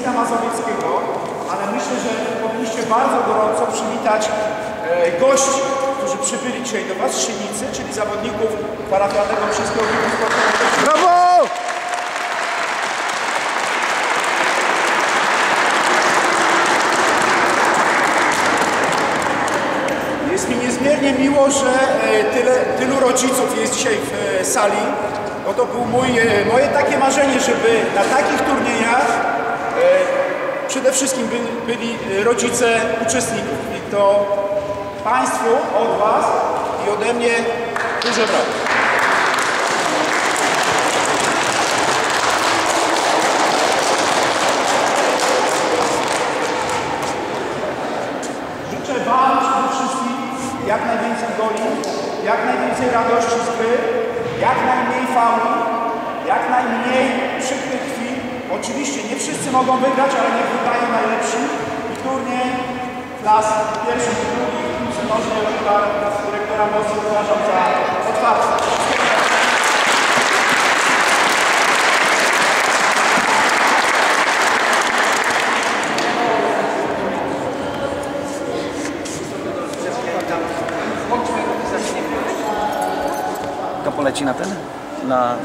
Mińska Mazowieckiego, ale myślę, że powinniście bardzo gorąco przywitać e, gości, którzy przybyli dzisiaj do Was z Szynicy, czyli zawodników parafialnego Wszystkiego Sportowego. Brawo! Jest mi niezmiernie miło, że e, tyle, tylu rodziców jest dzisiaj w e, sali, bo to było moje takie marzenie, żeby na takich turniejach przede wszystkim byli, byli e, rodzice uczestników. I to Państwu od Was i ode mnie duże brawo. Życzę Wam przede wszystkim jak najwięcej goli, jak najwięcej radości z gry, jak najmniej fauli, jak najmniej przykrych. Oczywiście nie wszyscy mogą wygrać, ale niech wygrają najlepsi. I turniej klas pierwszych i drugich dla dyrektora Mocy uważam za otwarty. Poleci na ten? Na